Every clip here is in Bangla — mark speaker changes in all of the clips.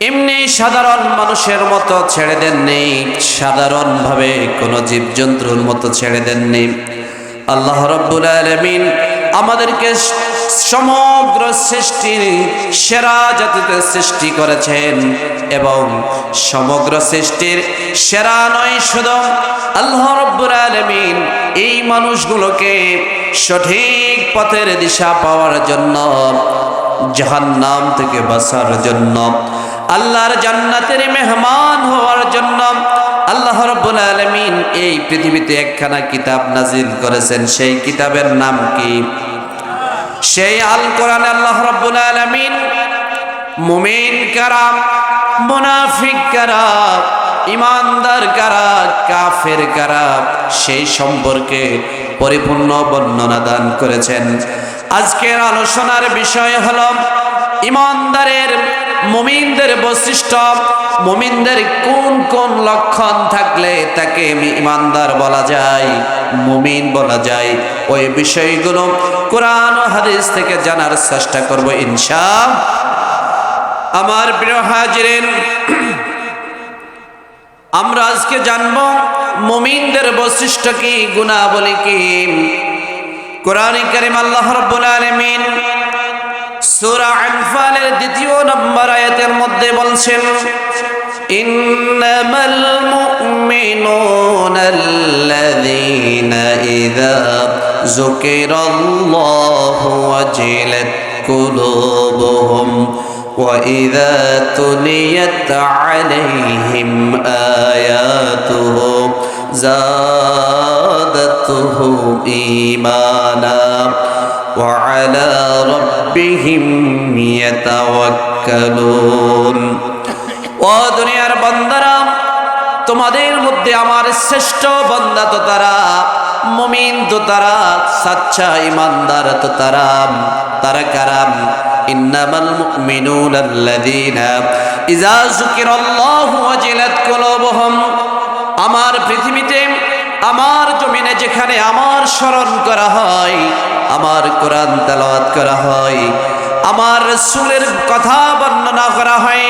Speaker 1: এমনি সাধারণ মানুষের মতো ছেড়ে দেননি। সাধারণভাবে কোনো জীবজন্তুর মতো ছেড়ে দেননি। আল্লাহ রব্বুল আলমিন আমাদেরকে সমগ্র সৃষ্টির সেরা জাতিতে সৃষ্টি করেছেন এবং সমগ্র সৃষ্টির সেরা নয় শুধু আল্লাহ রব্বুল আলমিন এই মানুষগুলোকে সঠিক পথের দিশা পাওয়ার জন্য, জাহান্নাম থেকে বাঁচার জন্য আল্লাহর জান্নাতের মেহমান হওয়ার জন্য আল্লাহ রব্বুল আলমিন এই পৃথিবীতে একখানা কিতাব নাজিল করেছেন। সেই কিতাবের নাম কি? সেই আল কোরআন আল্লাহ রব্বুল আলমিন মুমিন কারা, মুনাফিক কারা ইমানদার কারা, কাফের কারা, সেই সম্পর্কে পরিপূর্ণ বর্ণনা দান করেছেন। আজকের আলোচনার বিষয় হল ইমানদারের মুমিনদের বৈশিষ্ট্য, মুমিনদের কোন কোন লক্ষণ থাকলে তাকে ইমানদার বলা যায়, মুমিন বলা যায়। ওই বিষয়গুলো কোরআন হাদিস থেকে জানার চেষ্টা করব ইনশা। আমার প্রিয় হাজিরেন, আমরা আজকে জানব মুমিনদের বৈশিষ্ট্য কি, গুণাবলী কি। কোরআন করিম আল্লাহ রব্বুল আলামিন সূরা আনফালের দ্বিতীয় নম্বর আয়াতের মধ্যে বলছেন ইন্নামাল মুমিনুনা ইযা যুকিরাল্লাহু ওয়াজিলাত কুলুবুহুম وإذا تليت عليهم آياته زادتهم إيمانا وعلى ربهم يتوكلون ও দুনিয়ার বান্দারা তোমাদের মধ্যে আমার শ্রেষ্ঠ বান্দা তো তারা মুমিন তো তারা সাচ্চা ইমানদার তো তারা তারা কারাম ইন্নামাল মুমিনুনা আল্লাযীনা ইযা যুকিরাল্লাহু ওয়াজিলাত কুলুবুহুম আমার পৃথিবীতে আমার জমিনে যেখানে আমার স্মরণ করা হয়, আমার কোরআন তেলাওয়াত করা হয়, আমার রসুলের কথা বর্ণনা করা হয়,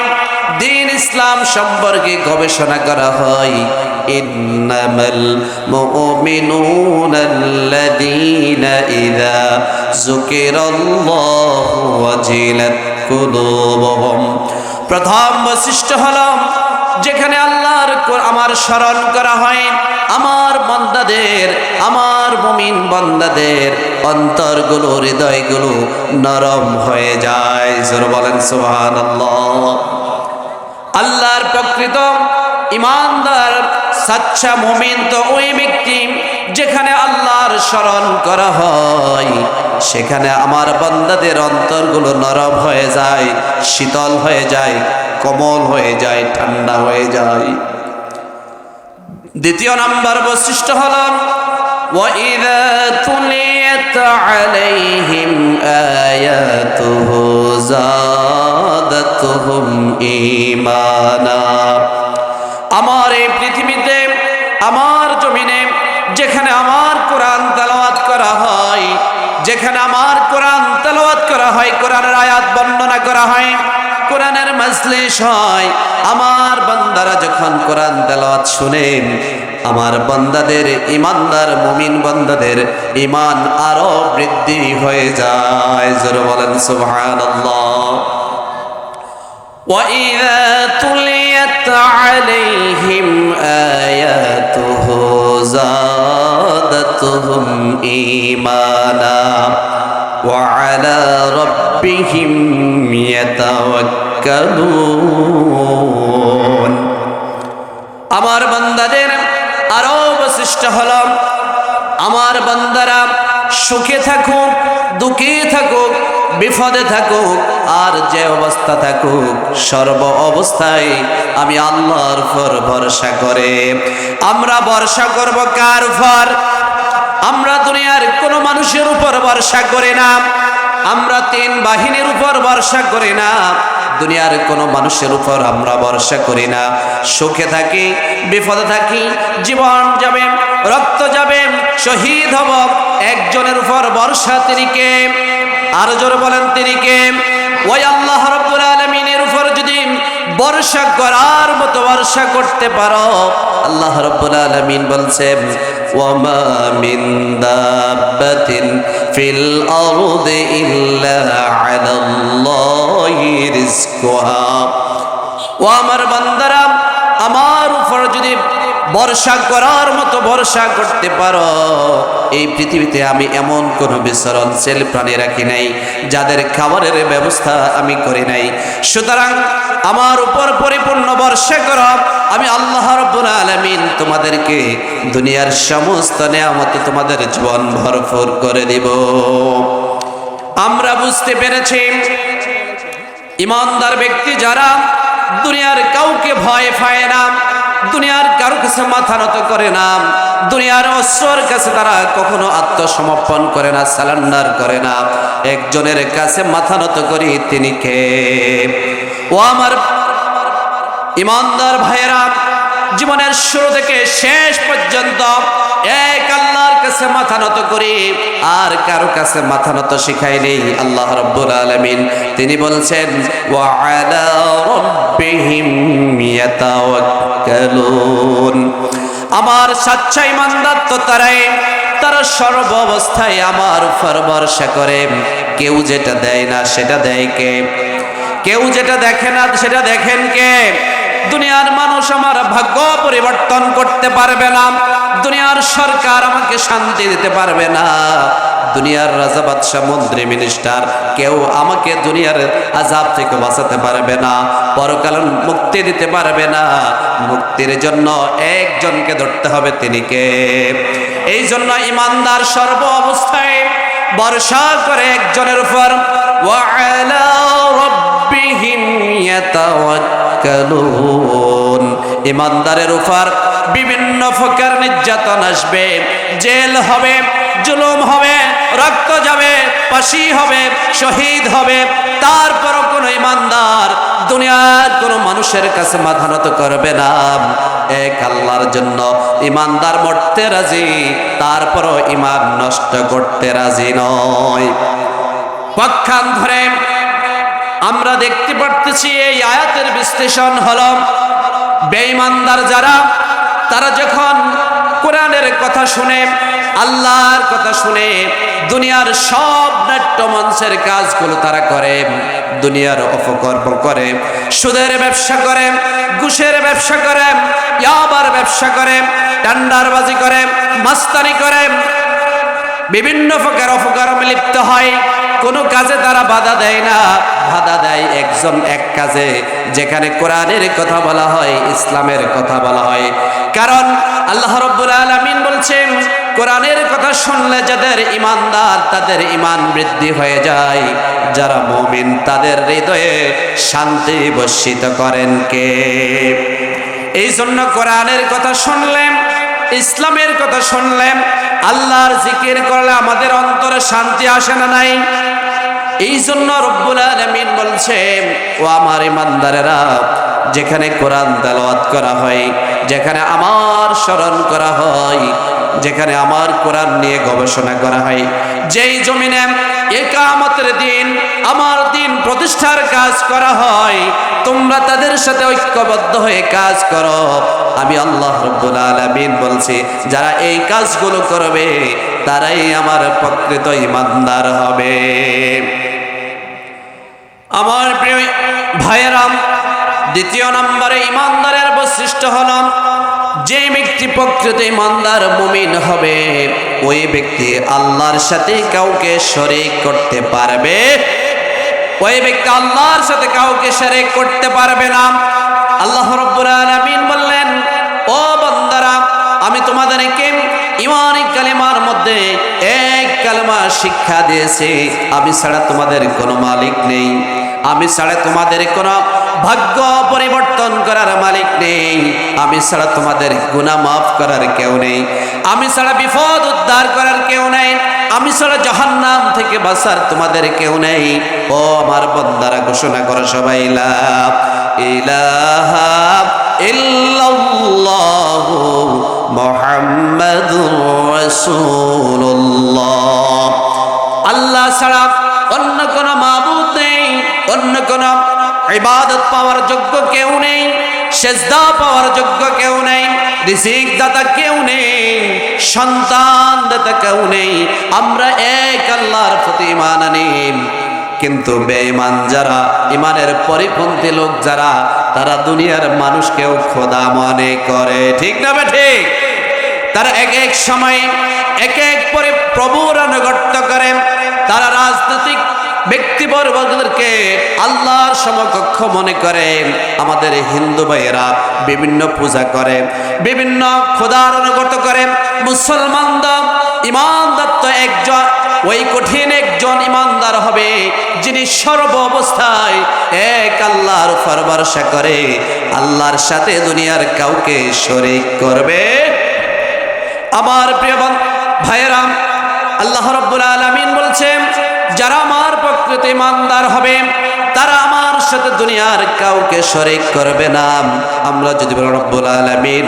Speaker 1: দিন ইসলাম সম্পর্কে গবেষণা করা হয়। প্রথম বৈশিষ্ট্য হলো, যেখানে আল্লাহর আমার স্মরণ করা হয়। আমার বন্দাদের, আমার মুমিন বন্দাদের অন্তরগুলো, হৃদয়গুলো নরম হয়ে যায়। জোর বলেন সুহান আল্লাহর প্রকৃত ইমানদার, সাচ্চা মুমিন তো ওই ব্যক্তি যেখানে আল্লাহর স্মরণ করা হয়, সেখানে আমার বন্দাদের অন্তরগুলো নরম হয়ে যায়, শীতল হয়ে যায়, কোমল হয়ে যায়, ঠান্ডা হয়ে যায়। দ্বিতীয় নাম্বার বৈশিষ্ট্য হল وَإِذَا تُلِيَتْ عَلَيْهِمْ آيَاتُهُ زَادَتْهُمْ إِيمَانًا আমার এই পৃথিবীতে আমার জমিনে যেখানে আমার কোরআন তেলাওয়াত করা হয় যেখানে আমার কোরআন তেলাওয়াত করা হয় কোরআনের আয়াত বর্ণনা করা হয় কোরআনের মজলিস হয় আমার বান্দারা যখন কোরআন তেলাওয়াত শুনেন আমার বান্দাদের ইমানদার মুমিন বান্দাদের ইমান আরো বৃদ্ধি হয়ে যায় জোর বলেন সুবহানাল্লাহ وإذا تليت عليهم آياته زادتهم إيمانا وعلى ربهم يتوكلون আমার বান্দাদের আরো বৈশিষ্ট্য হল আমার বান্দারা সুখে থাকুক দুঃখে থাকুক বিপদে থাকুক আর যে অবস্থা থাকুক সর্ব অবস্থায় আমি আল্লাহর উপর ভরসা করে আমরা ভরসা করব কার উপর আমরা দুনিয়ার কোনো মানুষের উপর ভরসা করি না। আমরা তিন বাহিনীর উপর ভরসা করি না। দুনিয়ার কোনো মানুষের উপর আমরা ভরসা করি না। সুখে থাকি, বিপদে থাকি, জীবন যাবে, রক্ত যাবে, শহীদ হব। একজনের উপর ভরসা তিনি কে? আরও জোরে বলেন তিনি কে? ওই আল্লাহ রব্বুল আলমিনের উপর যদি বর্ষা করার মতো বর্ষা করতে পারো, আল্লাহ রব্বুল আলামিন বলছেন ওয়ামা মিন দাব্বাতিন ফিল আরদি ইল্লা আলাল্লাহি রিজকুহা ও আমার বান্দারা আমার উপর যদি বর্ষা করার মতো ভরসা করতে পারো। এই পৃথিবীতে আমি এমন কোনো বিচরণশীল প্রাণী রাখি নাই, যাদের খাবারের ব্যবস্থা আমি করি নাই। সুতরাং আমার উপর পরিপূর্ণ বর্ষা করো। আমি আল্লাহ রব্বুল আলামিন তোমাদেরকে দুনিয়ার সমস্ত নেয়ামতে তোমাদের জীবন ভরপুর করে দিব। আমরা বুঝতে পেরেছি, ইমানদার ব্যক্তি যারা দুনিয়ার কাউকে ভয় পায় না দুনিয়ার কারও কাছে মাথা নত করে না, দুনিয়ার অশ্বর কাছে তারা কখনো আত্মসমর্পণ করে না সালান্ডার করে না। একজনের কাছে মাথা নত করি তিনি কে? ও আমার ইমানদার ভাইয়েরা, জীবনের শুরু থেকে শেষ পর্যন্ত এক আল্লাহর কাছে মাথা নত করি, আর কারও কাছে মাথা নত শিখাই নেই। আল্লাহ রব্বুল আলামিন, তিনি বলছেন, ওয়া আলা রাব্বিহিম আমার সাচ্চা ইমানদার তো তারাই, তারা সর্ব অবস্থায় আমার উপর ভরসা করে। কেউ যেটা দেয় না, সেটা দেয় কে? কেউ যেটা দেখে না, সেটা দেখেন কে? দুনিয়ার মানুষ আমার ভাগ্য পরিবর্তন করতে পারবে না। দুনিয়ার সরকার আমাকে শান্তি দিতে পারবে না। দুনিয়ার রাজা বাদশাহ, মন্ত্রী মিনিস্টার কেউ আমাকে দুনিয়ার আজাব থেকে বাঁচাতে পারবে না পরকাল মুক্তি দিতে পারবে না। মুক্তির জন্য একজনকে ধরতে হবে, তিনি কে? এই জন্য ইমানদার সর্ব অবস্থায় বর্ষা করে একজনের উপর, ওয়া আলা রাব্বিহিম ইয়াতাওয়াক্কাল তাকালুন ইমানদারের উপর বিভিন্ন প্রকার নির্যাতন আসবে। জেল হবে, জুলুম হবে, রক্ত যাবে পাশি হবে, শহীদ হবে। তারপরও কোনো ইমানদার দুনিয়ার কোনো মানুষের কাছে মাথা করবে না। এক আল্লাহর জন্য ইমানদার মরতে রাজি, তারপরও ইমান নষ্ট করতে রাজি নয়। ধরে আমরা দেখতে পারতেছি এই আয়াতের বিশ্লেষণ হল, বেঈমানদার যারা, তারা যখন কোরআনের কথা শুনে, আল্লাহর কথা শুনে, দুনিয়ার সব নাট্য মঞ্চের কাজগুলো তারা করে, দুনিয়ার অপকর্ম করে, সুদের ব্যবসা করে, ঘুষের ব্যবসা করে, ইয়াবার ব্যবসা করে, টান্ডারবাজি করে, মাস্তানি করে বিভিন্ন প্রকার অপকর্মে লিপ্ত হয়। কোনো কাজে তারা বাধা দেয় না। বাধা দেয় একজন এক কাজে, যেখানে কোরআনের কথা বলা হয়, ইসলামের কথা বলা হয়। কারণ আল্লাহ রব্বুল আলমিন বলছেন, কোরআনের কথা শুনলে যাদের ইমানদার তাদের ইমান বৃদ্ধি হয়ে যায়। যারা মমিন, তাদের হৃদয়ে শান্তি বর্ষিত করেন কে? এই জন্য কোরআনের কথা শুনলেন ইসলামের কথা শুনলেন, আল্লাহর জিকির করলে আমাদের অন্তরে শান্তি আসে না নাই? এই জন্য রব্বুল আলমিন বলছেন, ও আমার ইমানদারেরা, যেখানে কোরআন তেলাওয়াত করা হয়, যেখানে আমার স্মরণ করা হয়, যেখানে আমার কোরআন নিয়ে গবেষণা করা হয়, যেই জমিনে একামতের দিন আমার দিন প্রতিষ্ঠার কাজ করা হয়। তোমরা তাদের সাথে ঐক্যবদ্ধ হয়ে কাজ করো। আমি আল্লাহ রব্বুল আলামিন বলছি, যারা এই কাজগুলো করবে, তারাই আমার প্রকৃত ইমানদার হবে। আমার প্রিয় ভাইয়েরাম দ্বিতীয় নম্বরে ইমানদারের বৈশিষ্ট্য হল যে ব্যক্তি প্রকৃত ইমানদার মুমিন হবে, ওই ব্যক্তি আল্লাহর সাথে কাউকে শরিক করতে পারবে। ওই ব্যক্তি আল্লাহর সাথে কাউকে শরিক করতে পারবে না। আল্লাহ রব্বুল আলামিন বললেন, ও বান্দারা, আমি তোমাদেরকে ইমানি কালিমার মধ্যে এক কালেমা শিক্ষা দিয়েছি। আমি ছাড়া তোমাদের কোনো মালিক নেই। আমি ছাড়া তোমাদের কোনো ভাগ্য পরিবর্তন করার মালিক নেই। আমি ছাড়া তোমাদের গুণা মাফ করার কেউ নেই। আমি ছাড়া বিপদ উদ্ধার করার কেউ নেই। আমি ছাড়া জাহান্নাম থেকে বাঁচার তোমাদের কেউ নেই। ও আমার বন্দারা, ঘোষণা করো সবাই লাভ আল্লাহ ছাড়া অন্য ইবাদত পাওয়ার যোগ্য কেউ নেই, সেজদা পাওয়ার যোগ্য কেউ নেই রিজিক দাতা কেউ নেই সন্তান দাতা কেউ নেই। আমরা এক আল্লাহর প্রতি ইমান আনি। কিন্তু বেঈমান যারা ইমানের পরিপন্থী লোক যারা, তারা দুনিয়ার মানুষকেও খোদা মনে করে। ঠিক না ঠিক? তারা এক এক সময় এক এক পরে প্রভুর আনুগত্য করে। তারা রাজনৈতিক ব্যক্তিবর্গদেরকে আল্লাহর সমকক্ষ মনে করে আমাদের হিন্দু ভাইয়েরা বিভিন্ন পূজা করে, বিভিন্ন খোদার অনুগত করে। মুসলমানরা ইমানদার তো একজন, ওই কঠিন একজন ইমানদার হবে যিনি সর্ব অবস্থায় এক আল্লাহর উপর ভরসা করে, আল্লাহর সাথে দুনিয়ার কাউকে শরিক করবে। আমার প্রিয় ভাইয়েরাম আল্লাহ রব্বুল আলমিন বলছেন, যারা আমার প্রকৃতি ইমানদার হবে, তারা আমার সাথে দুনিয়ার কাউকে শরিক করবে না। আমরা যদি বলি, রব্বুল আলমিন,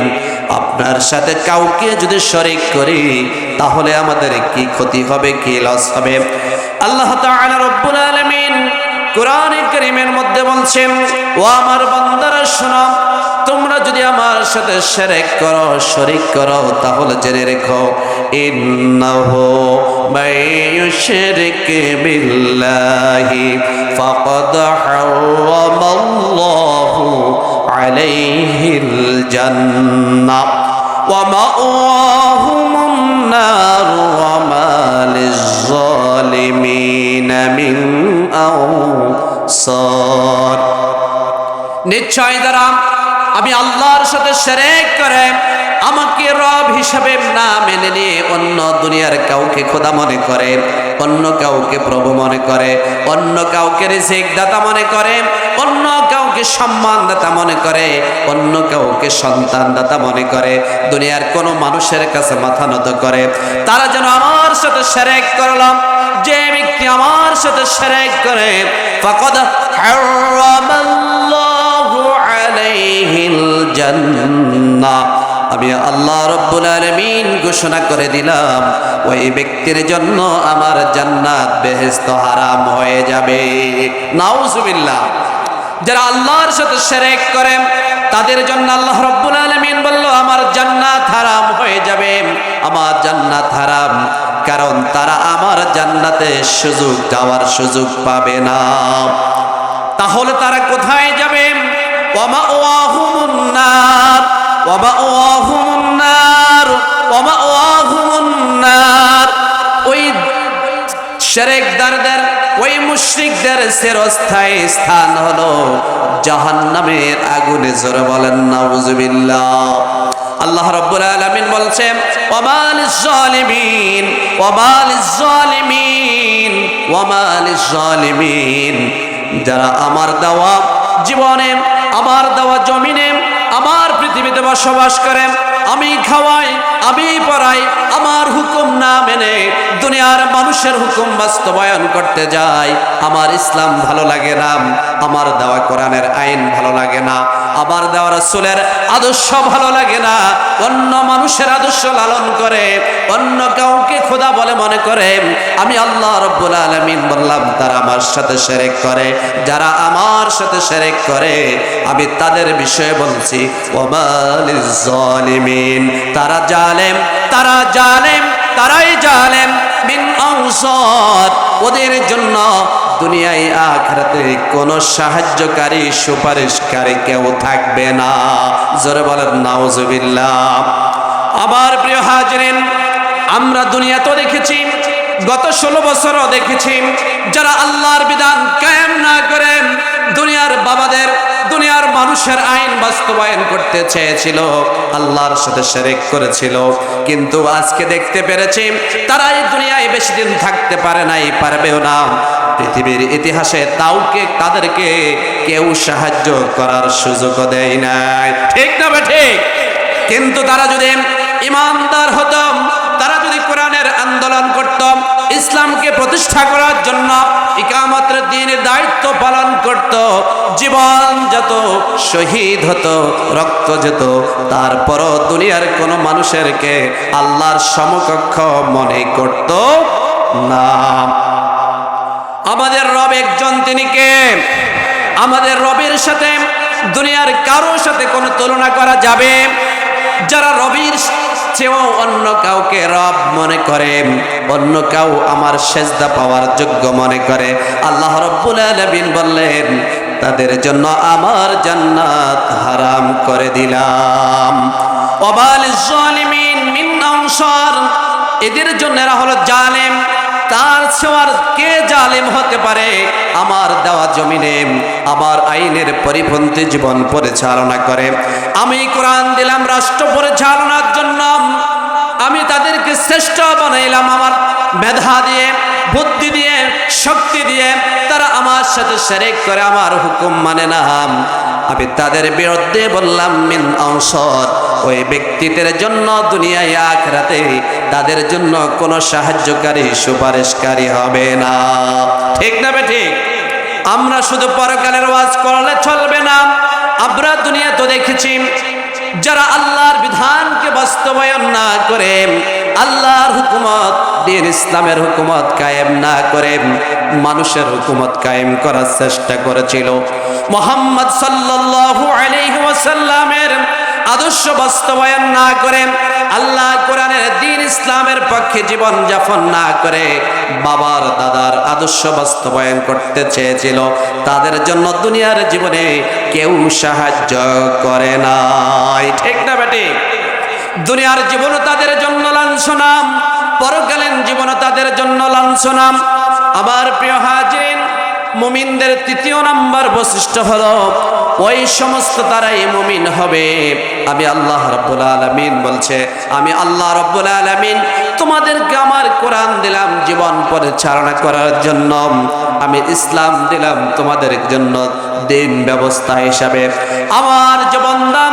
Speaker 1: আপনার সাথে কাউকে যদি শরিক করি, তাহলে আমাদের কি ক্ষতি হবে, কি লস হবে? আল্লাহ রব্বুল আলমিন কোরআনে করিমের মধ্যে বলছেন, ও আমার বান্দারা, শোনো, তোমরা যদি আমার সাথে সেরেক করো, শরিক করো, তাহলে জেনে রেখো, ইন্নাহু মাইয়ুশরিক বিল্লাহি, ফাকাদ হারামাল্লাহু আলাইহিল জান্নাহ, ওয়া মাওয়াহুমুন নার ওয়া মা লিয-যালিমিন মিন নিশ্চয় দ্বারা আমি আল্লাহর সাথে সেরেক করে আমাকে রব হিসাবে না মেনে নিয়ে অন্য দুনিয়ার কাউকে খোদা মনে করে, অন্য কাউকে প্রভু মনে করে, অন্য কাউকে রিজিক দাতা মনে করে, অন্য কাউকে সম্মান দাতা মনে করে, অন্য কাউকে সন্তান দাতা মনে করে, দুনিয়ার কোনো মানুষের কাছে মাথা নত করে। তারা যেন আমার সাথে সেরেক করলাম যে ব্যক্তি আমার সাথে সেরেক করে, ফাকাদ আমি আল্লাহ রব্বুল আলামিন ঘোষণা করে দিলাম, ওই ব্যক্তির জন্য আমার জান্নাত বেহেশত হারাম হয়ে যাবে। নাউজুবিল্লাহ। যারা আল্লাহর সাথে শিরক করে, তাদের জন্য আল্লাহ রব্বুল আলমিন বলল, আমার জান্নাত হারাম হয়ে যাবে, আমার জান্নাত হারাম, কারণ তারা আমার জান্নাতে সুযোগ যাওয়ার সুযোগ পাবে না। তাহলে তারা কোথায় যাবে? ওই শেরেকদারদের ওই মুশরিকদের চিরস্থায়ী স্থান হলো জাহান্নামের আগুনে জোরে বলেন, নাউজুবিল্লাহ। আল্লাহ রাব্বুল আলামিন বলছেন ওয়ামালিজ জালিমিন ওয়ামালিজ জালিমিন ওয়ামালিজ জালিমিন যারা আমার দেওয়া জীবনে, আমার দেওয়া জমিনে, আমার পৃথিবীতে বসবাস করে আমি খাওয়াই, আমি পড়াই, আমার হুকুম না মেনে দুনিয়ার মানুষের হুকুম বাস্তবায়ন করতে যাই। আমার ইসলাম ভালো লাগে না, আমার দেওয়া কোরআনের আইন ভালো লাগে না, আমার দেওয়া রসুলের আদর্শ ভালো লাগে না। অন্য মানুষের আদর্শ লালন করে, অন্য কাউকে খোদা বলে মনে করে, আমি আল্লাহ রব্বুল আলমিন বললাম, তারা আমার সাথে সেরেক করে, যারা আমার সাথে সেরেক করে, আমি তাদের বিষয়ে বলছি ওমালিজ জালিমিন তারা জালেম তারা জালেম, তারাই জালেম। মিন ঔষধ ওদের জন্য দুনিয়ায় আখরাতে কোনো সাহায্যকারী সুপারিশকারী কেউ থাকবে না। জোরে বলেন, নাউজুবিল্লাহ। আবার প্রিয় হাজরেন, আমরা দুনিয়া তো দেখেছি গত ষোলো বছরও দেখেছি যারা আল্লাহর বিধান কায়েম না করেন দুনিয়ার বাবাদের, দুনিয়ার মানুষের আইন বাস্তবায়ন করতে চেয়েছিল, আল্লাহর সাথে শেরেক করেছিল। কিন্তু আজকে দেখতে পেরেছি তারা এই দুনিয়ায় বেশি দিন থাকতে পারে নাই, পারবেও না। পৃথিবীর ইতিহাসে তাওকে, তাদেরকে কেউ সাহায্য করার সুযোগও দেয় নাই। ঠিক না ঠিক? কিন্তু তারা যদি ইমানদার হতাম তারা যদি কোরআনের আন্দোলন করতাম ইসলামকে প্রতিষ্ঠা করার জন্য ইকামতের দিনের দায়িত্ব পালন করত। জীবন যত শহীদ হতো, রক্ত যেত, তারপরও দুনিয়ার কোনো মানুষেরকে আল্লাহর সমকক্ষ মনে করত না। আমাদের রব একজন, তিনি কে? আমাদের রবের সাথে, দুনিয়ার কারোর সাথে কোনো তুলনা করা যাবে? যারা রবির চেয়েও অন্য কাউকে রব মনে করে, অন্য কাউ আমার সেজদা পাওয়ার যোগ্য মনে করে। আল্লাহ রব্বুল আলমিন বললেন, তাদের জন্য আমার জান্নাত হারাম করে দিলাম। অবাল জালিমিন মিন আনসার, এদের জন্য এরা হলো জালেম। তার ছোঁয়ার কে জালেম হতে পারে? আমার দেওয়া জমিনে আমার আইনের পরিপন্থী জীবন পরিচালনা করে। আমি কোরআন দিলাম, রাষ্ট্র পরিচালনার জন্য। আমি তাদেরকে শ্রেষ্ঠ বানাইলাম আমার মেধা দিয়ে, বুদ্ধি দিয়ে, শক্তি দিয়ে। তারা আমার সাথে সেরেক করে, আমার হুকুম মানে না। আমি তাদের বিরুদ্ধে বললাম, মিন অংশর ওই ব্যক্তিদের জন্য দুনিয়ায় আখরাতে তাদের জন্য কোনো সাহায্যকারী, সুপারিশকারী হবে না। ঠিক না বে ঠিক? আমরা শুধু পরকালের ওয়াজ করলে চলবে না। আমরা দুনিয়া তো দেখেছি যারা আল্লাহর বিধানকে বাস্তবায়ন না করে, আল্লাহর হুকুমত, দিন ইসলামের হুকুমত কায়েম না করে, মানুষের হুকুমত কায়েম করার চেষ্টা করেছিল। মোহাম্মদ সাল্লাল্লাহু আলাইহি ওয়াসাল্লামের আদর্শ বাস্তবায়ন না করে, আল্লাহ কোরআনের দিন ইসলামের পক্ষে জীবন যাপন না করে, বাবার দাদার আদর্শ বাস্তবায়ন করতে চেয়েছিল। তাদের জন্য দুনিয়ার জীবনে কেউ সাহায্য করে নাই। ঠিক না বেটি? দুনিয়ার জীবন তাদের জন্য লাঞ্ছনাম, পরকালীন জীবন তাদের জন্য লাঞ্ছনাম। আবার প্রিয় হাজিন মুমিনদের তৃতীয় নাম্বার বৈশিষ্ট্য হলো, ওই সমস্ত তারাই মুমিন হবে। আমি আল্লাহ রব্বুল আলমিন বলছে, আমি আল্লাহ রব্বুল আলমিন তোমাদেরকে আমার কোরআন দিলাম, জীবন পরিচালনা করার জন্য। আমি ইসলাম দিলাম তোমাদের জন্য দিন ব্যবস্থা হিসাবে। আমার জীবন দাম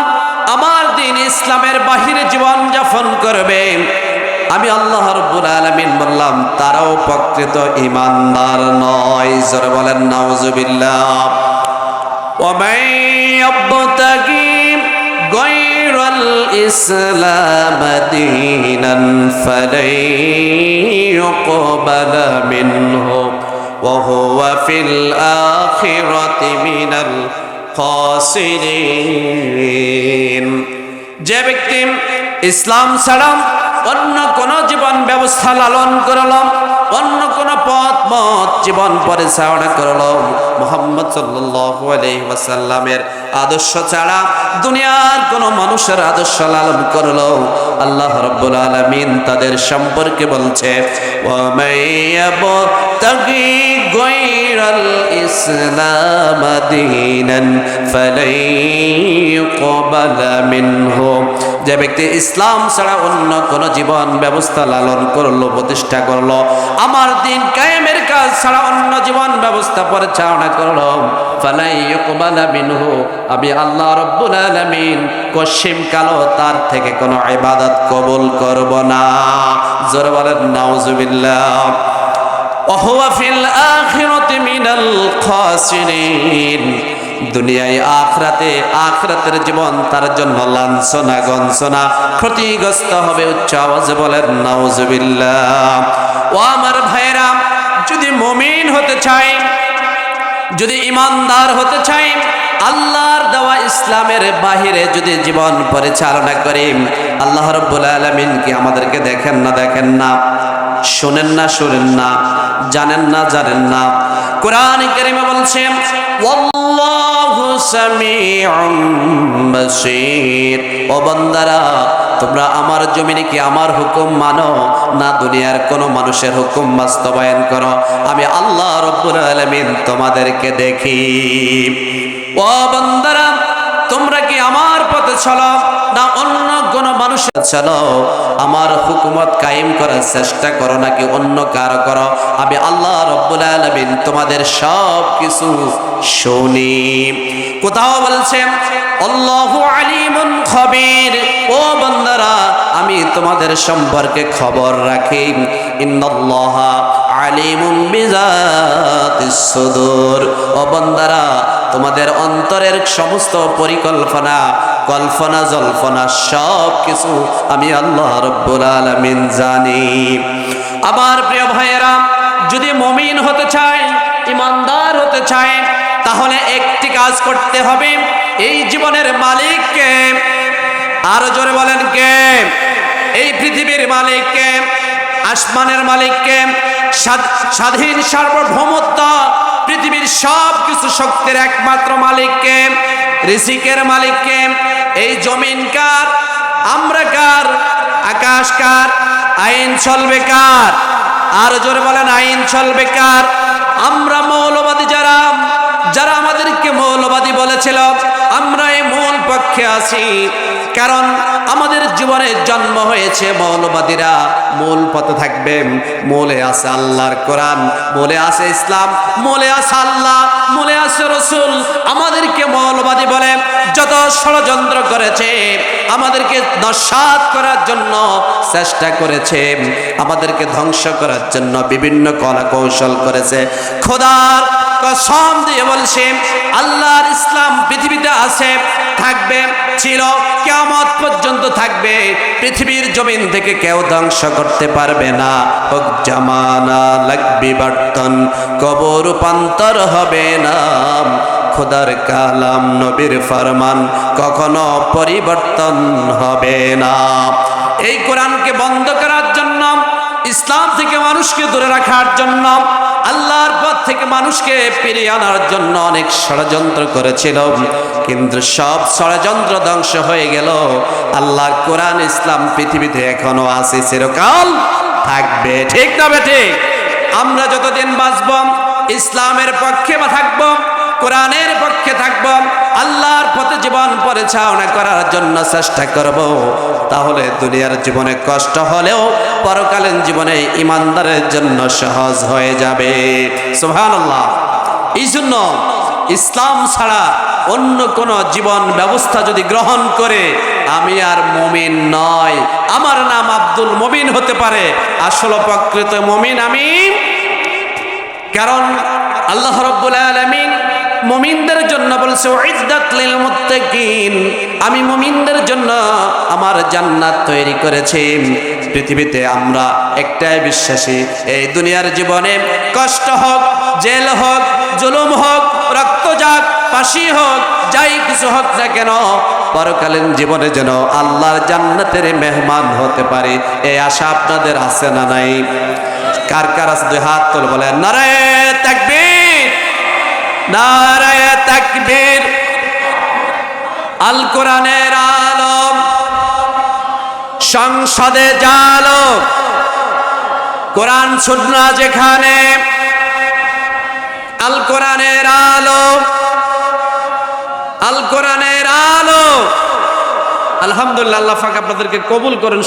Speaker 1: আমার দিন ইসলামের বাহিরে জীবন যাপন করবে। আমি আল্লাহ রব্বুল আলামিন বললাম তারাও প্রকৃত ইমানদার নয় জোরে বলেন নাউজুবিল্লাহ ومن يبتغي غير الإسلام دينا فلن يقبل منه وهو في الآخرة من الخاسرين যে ব্যক্তি ইসলাম ছাড়া অন্য কোন জীবন ব্যবস্থা লালন করলাম, অন্য কোন পথ মত জীবন পরিচালনা করল মোহাম্মদ ওয়াসাল্লামের আদর্শ ছাড়া দুনিয়ার কোন মানুষের আদর্শ লালন করল আল্লাহ রাব্বুল আলামিন তাদের সম্পর্কে বলছে ইসলাম যে ব্যক্তি ইসলাম ছাড়া অন্য কোন জীবন ব্যবস্থা লালন করলো প্রতিষ্ঠা করলো আমার দিন কায়েমের কাজ ছাড়া অন্য জীবন ব্যবস্থা পরিচালনা করলো ফালাই ইউকবালা মিনহু আমি আল্লাহ রব্বুল আলামিন কশিম কালো তার থেকে কোনো ইবাদত কবুল করব না জোরে বলেন নাউজুবিল্লাহ وهو في الآخرة من الخاسرين দুনিয়ায় আখরাতে, আখরাতের জীবন তার জন্য লাঞ্ছনা গঞ্চনা ক্ষতিগ্রস্ত হবে উচ্চ আওয়াজে বলেন, নাউজুবিল্লাহ। ও আমার ভাইরা যদি মমিন হতে চাই, যদি ইমানদার হতে চাই, আল্লাহর দেওয়া ইসলামের বাহিরে যদি জীবন পরিচালনা করি, আল্লাহ রব্বুল আলমিন কি আমাদেরকে দেখেন না দেখেন না? শোনেন না শোনেন না। জানেন না জানেন না। কোরআন কারিমে বলছে সামিউম তোমরা আমার জমিনে কি আমার হুকুম মানো? না, দুনিয়ার কোনো মানুষের হুকুম বাস্তবায়ন করো। আমি আল্লাহ রব্বুল আলামিন তোমাদেরকে দেখি। ও বান্দারা, তোমরা চলো না অন্য কোন মানুষের চলো আমার হুকুমত কায়েম করার চেষ্টা করো নাকি অন্য কারও আমি আল্লাহ রব্বুল আলামিন তোমাদের সব কিছু শুনি। কোথাও বলছেন আমি তোমাদের সম্পর্কে খবর রাখি। ও বান্দারা, তোমাদের অন্তরের সমস্ত পরিকল্পনা কল্পনা, জল্পনা, সব কিছু আমি আল্লাহ রব্বুল আলামিন জানি। আমার প্রিয় ভাইয়েরা, যদি মমিন হতে চায়, ইমানদার হতে চায়, তাহলে একটি কাজ করতে হবে। এই জীবনের মালিককে আরও জোরে বলেন কে? এই পৃথিবীর মালিককে আসমানের মালিককে স্বাধ- স্বাধীন, সার্বভৌমত্ব, পৃথিবীর সব কিছু শক্তির একমাত্র মালিককে ঋষিকের মালিককে এই জমিন কার? আমরা কার? আকাশ কার? আইন চলবে কার? আর জোরে বলেন, আইন চলবে কার? আমরা মৌলবাদী যারা যারা আমাদেরকে মৌলবাদী বলেছিল আমরা এই মূল পক্ষে আছি। কারণ আমাদের জীবনে জন্ম হয়েছে মৌলবাদীরা। মূল পথে থাকবে, মূলে আছে আল্লাহর কোরআন, মূলে আছে ইসলাম, মূলে আছে আল্লাহ, মূলে আছে রসুল। আমাদেরকে মৌলবাদী বলে, যত ষড়যন্ত্র করেছে, আমাদেরকে নস্বাত করার জন্য চেষ্টা করেছে, আমাদেরকে ধ্বংস করার জন্য বিভিন্ন কলা কৌশল করেছে। খোদার কসম দিয়ে বলছে, আল্লাহর ইসলাম পৃথিবীতে আছে, থাকবে, ছিল কেমত পর্যন্ত থাকবে, পৃথিবীর জমিন থেকে কেউ ধ্বংস করতে পারবে না। হোক জামানা লাগবি বর্তন, কবর রূপান্তর হবে না। খোদার কালাম নবীর ফরমান কখনো পরিবর্তন হবে না। এই কোরআনকে বন্ধ করার জন্য, ইসলাম থেকে মানুষকে দূরে রাখার জন্য, আল্লাহর থেকে মানুষকে ফিরিয়ে আনার জন্য অনেক ষড়যন্ত্র করেছিল। কিন্তু সব ষড়যন্ত্র ধ্বংস হয়ে গেল। আল্লাহ কোরআন, ইসলাম পৃথিবীতে এখনও আছে, চিরকাল থাকবে। ঠিক না বেঠিক আমরা যতদিন বাঁচব, ইসলামের পক্ষে থাকব কোরআনের পক্ষে থাকব, আল্লাহর পথে জীবন পরিচালনা করার জন্য চেষ্টা করব। তাহলে দুনিয়ার জীবনে কষ্ট হলেও পরকালীন জীবনে ইমানদারের জন্য সহজ হয়ে যাবে। সুবহানাল্লাহ। এই জন্য ইসলাম ছাড়া অন্য কোন জীবন ব্যবস্থা যদি গ্রহণ করে, আমি আর মমিন নয়। আমার নাম আব্দুল মমিন হতে পারে। আসল প্রকৃত মমিন আমি। কারণ আল্লাহ রব্বুল আলামিন মুমিনদের জন্য বলছে উইদ্দাত লিল মুত্তাকিন আমি মুমিনদের জন্য আমার জান্নাত তৈরি করেছি। পৃথিবীতে আমরা একটাই বিশ্বাসী, এই দুনিয়ার জীবনে কষ্ট হোক, জেল হোক, জুলুম হোক রক্ত যাক ফাঁসি হোক, যাই কিছু হোক না কেন, পরকালীন জীবনে যেন আল্লাহর জান্নাতের মেহমান হতে পারি, এই আশা আপনাদের আছে না নাই? কার কার আছে? দুই হাত তোল বলে নারায় তাকবীর তাকবীর। আল কোরআনের আলম। সংসদে জালো। কোরআন সুন্না যেখানে। আল কোরআনের আলো। আল কোরআনের আলো। আলহামদুলিল্লাহ, আল্লাহ পাক আপনাদেরকে কবুল করুন